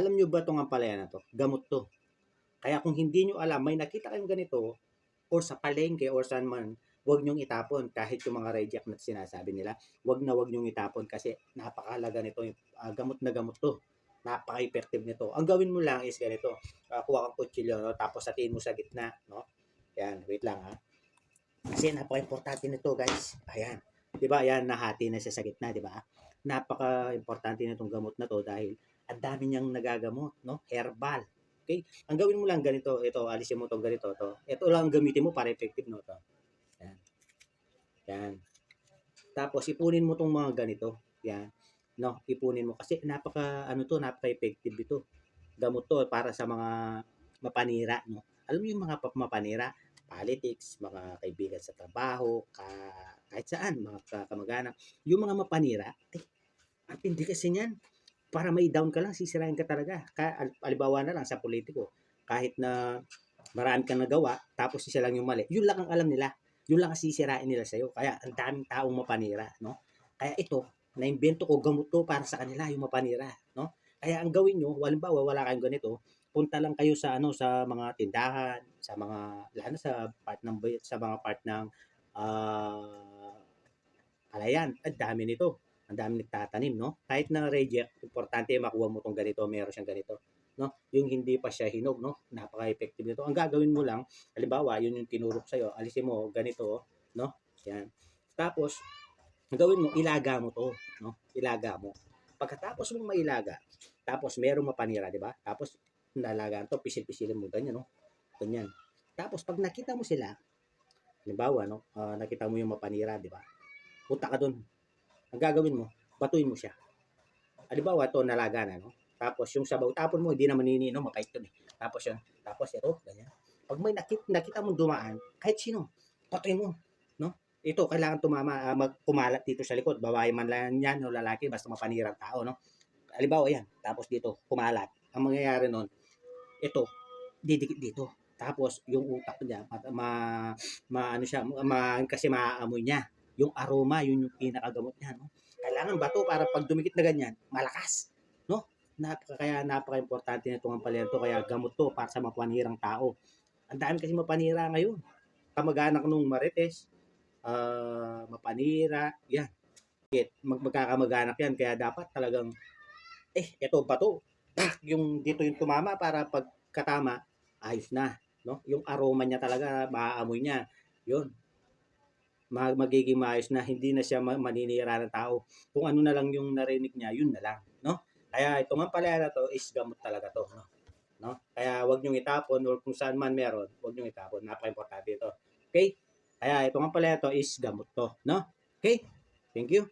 Alam nyo ba itong ampalaya na to? Gamot to. Kaya kung hindi nyo alam, may nakita kayong ganito, or sa palengke, or saan man, huwag nyong itapon. Kahit yung mga reject na sinasabi nila, huwag na huwag nyong itapon kasi napakahalaga nito. ah, gamot na gamot to. Napaka-effective nito. Ang gawin mo lang is ganito. ah, kuha kang kutsilyo, no? tapos satiin mo sa gitna. No? Yan, wait lang ha. Kasi napaka-importante nito guys. Ayan. Di ba? Ayan, nahati na siya sa gitna, di ba? Napaka-importante nitong gamot na to dahil ang dami niyang nagagamot, no? Herbal. Okay? Ang gawin mo lang ganito, ito, alisin mo tong ganito, to. Ito lang ang gamitin mo para effective, no? To. Yan. Yan. Tapos, ipunin mo tong mga ganito. Yan. No? Ipunin mo. Kasi napaka, ano to, napaka-effective ito. Gamot to para sa mga mapanira, no? Alam mo yung mga mapanira, politics, mga kaibigan sa trabaho, ka, kahit saan, mga ka- kamag-anak. Yung mga mapanira, ay, ang tindi kasi niyan para may down ka lang, sisirain ka talaga. Alibawa na lang sa politiko. Kahit na marami kang nagawa, tapos isa lang yung mali. Yun lang ang alam nila. Yun lang ang sisirain nila sa'yo. Kaya ang daming taong mapanira. No? Kaya ito, naimbento ko, gamot para sa kanila, yung mapanira. No? Kaya ang gawin nyo, halimbawa wala kayong ganito, punta lang kayo sa ano sa mga tindahan, sa mga lalo sa part ng sa mga part ng ah palayan. Ang dami nito ang dami nagtatanim, no? Kahit na reject, importante makuha mo tong ganito, meron siyang ganito, no? Yung hindi pa siya hinog, no? Napaka-effective nito. Ang gagawin mo lang, halimbawa, yun yung tinurok sa'yo, alisin mo, ganito, no? Yan. Tapos, gawin mo, ilaga mo to, no? Ilaga mo. Pagkatapos mong mailaga, tapos merong mapanira, di ba? Tapos, nalagaan to, pisil-pisilin mo, ganyan, no? Ganyan. Tapos, pag nakita mo sila, halimbawa, no? ah, nakita mo yung mapanira, di ba? Punta ka doon, ang gagawin mo, batuin mo siya. Halimbawa, ito nalaga na, no? Tapos yung sabaw, tapon mo, hindi naman nini, no? Makait yun eh. Tapos yun, tapos ito, ganyan. Pag may nakita, nakita mong dumaan, kahit sino, patuin mo, no? Ito, kailangan tumama, uh, magkumalat dito sa likod. Babae man lang yan, o lalaki, basta mapanirang tao, no? Halimbawa, yan. Tapos dito, kumalat. Ang mangyayari nun, ito, didikit dito. Tapos, yung utak niya, ma, ma- ano siya, ma, kasi maaamoy niya yung aroma, yun yung pinakagamot niya, no? Kailangan bato para pag dumikit na ganyan, malakas, no? Napaka, kaya napaka-importante na itong kaya gamot to para sa mapanirang tao. Ang dami kasi mapanira ngayon. Kamag-anak nung marites, ah, mapanira, yan. Mag magkakamag-anak yan, kaya dapat talagang, eh, eto bato. Tak, yung dito yung tumama para pagkatama, ayos na, no? Yung aroma niya talaga, maaamoy niya. Yun, magiging maayos na hindi na siya ma- maninira ng tao. Kung ano na lang yung narinig niya, yun na lang, no? Kaya ito nga pala na to is gamot talaga to, no? No? Kaya wag niyo itapon or kung saan man meron, wag niyo itapon. Napaka-importante ito. Okay? Kaya ito nga pala to is gamot to, no? Okay? Thank you.